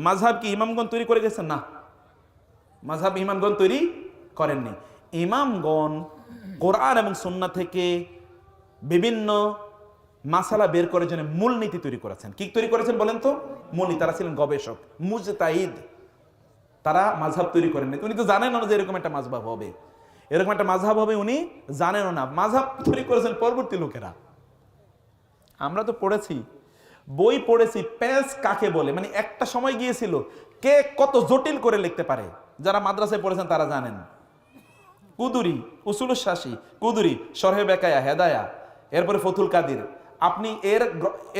মাঝহাব কি ইমামগণ তৈরি করে গেছেন? না। মাঝহাব ইমামগণ তৈরি করেননি। ইমামগণ কোরআন এবং সুন্না থেকে বিভিন্ন মাসালা বের করে জন্য মূলনীতি তৈরি করেছেন। কি তৈরি করেছেন বলেন তো? মূলনীতি, তারা ছিলেন গবেষক। মুজতাইদ তারা মাঝহাব তৈরি করেননি। উনি তো জানেন না যে এরকম একটা মাঝহাব হবে। এরকম একটা মাঝহাব হবে উনি জানেনও না। মাঝহাব তৈরি করেছেন পরবর্তী লোকেরা। আমরা তো পড়েছি বই পড়েছি প্যাঁচ কাকে বলে? মানে একটা সময় গিয়েছিল, কে কত জটিল করে লিখতে পারে? যারা মাদ্রাসায় পড়েছেন তারা জানেন। কুদুরি শাসী, কুদুরি সরহে বেকায়া, হেদায়া, এরপরে ফতুল কাদির। আপনি এর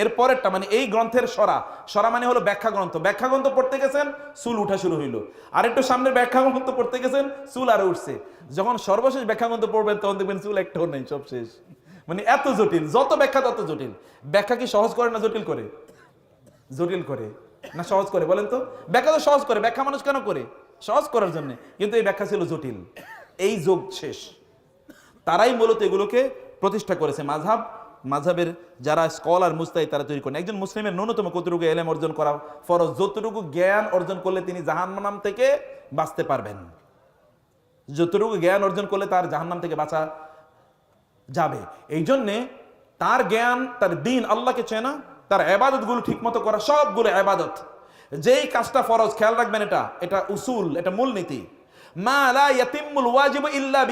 এর পরেরটা মানে এই গ্রন্থের সরা সরা মানে হলো ব্যাখ্যা গ্রন্থ ব্যাখ্যা গ্রন্থ পড়তে গেছেন চুল উঠা শুরু হইল। আর একটু সামনে ব্যাখ্যা গ্রন্থ পড়তে গেছেন চুল আরও উঠছে। যখন সর্বশেষ ব্যাখ্যা গ্রন্থ পড়বেন, তখন দেখবেন চুল একটাও নেই, সব শেষ। মানে এত জটিল, যত ব্যাখ্যা তত জটিল। ব্যাখ্যা কি সহজ করে না জটিল করে? জটিল করে। না, সহজ করে, বলেন তো। ব্যাখ্যা তো সহজ করে, ব্যাখ্যা মানুষ কেন করে? সহজ করার জন্য। কিন্তু এই ব্যাখ্যা ছিল জটিল। এই যোগ শেষ। তারাই মূলত এগুলোকে প্রতিষ্ঠা করেছে। মাঝহাব, মাঝহাবের যারা স্কলার মুস্তাই তারা তৈরি করেন। একজন মুসলিমের ন্যূনতম কতটুকু এলেম অর্জন করা ফরজ, যতটুকু জ্ঞান অর্জন করলে তিনি জাহান্নাম থেকে বাঁচতে পারবেন। যতটুকু জ্ঞান অর্জন করলে তার জাহান্নাম থেকে বাঁচা যাবে। এই জন্যে তার জ্ঞান, তার দিন আল্লাহকে চেনা, তার আবাদতগুলো ঠিক মতো করা, সবগুলো আবাদত যেই কাজটা ফরজ, খেয়াল রাখবেন এটা এটা উসুল, এটা মূলনীতি। মা লা ইয়াতিম্মুল ওয়াজিবু ইল্লা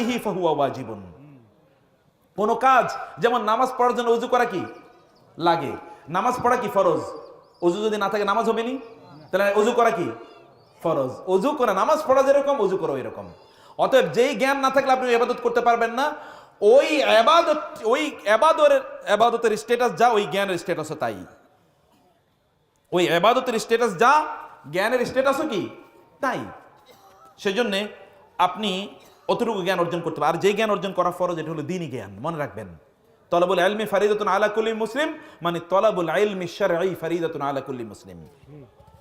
কোন কাজ, যেমন নামাজ পড়ার জন্য উজু করা কি? লাগে। নামাজ পড়া কি ফরজ? উজু যদি না থাকে নামাজ হবে নি তাহলে উজু করা কি? ফরজ। উজু করা নামাজ পড়া যেরকম উজু করো এরকম। অতএব যেই জ্ঞান না থাকলে আপনি এবাদত করতে পারবেন না। ওই এবাদত ওই এবাদতের এবাদতের স্ট্যাটাস যা, ওই জ্ঞানের স্ট্যাটাসও তাই। ওই এবাদতের স্ট্যাটাস যা, জ্ঞানের স্ট্যাটাসও কি? তাই। সেজন্যে আপনি অতটুকু জ্ঞান অর্জন করতে পারেন। আর যে জ্ঞান অর্জন করা ফরজ, এটা হলো দিনই জ্ঞান। মনে রাখবেন। তলাবুল আলমি ফারিদাতুন আলা কুল্লি মুসলিম মানে তলাবুল আলমি শারঈ ফারিদাতুন আলা কুল্লি মুসলিম।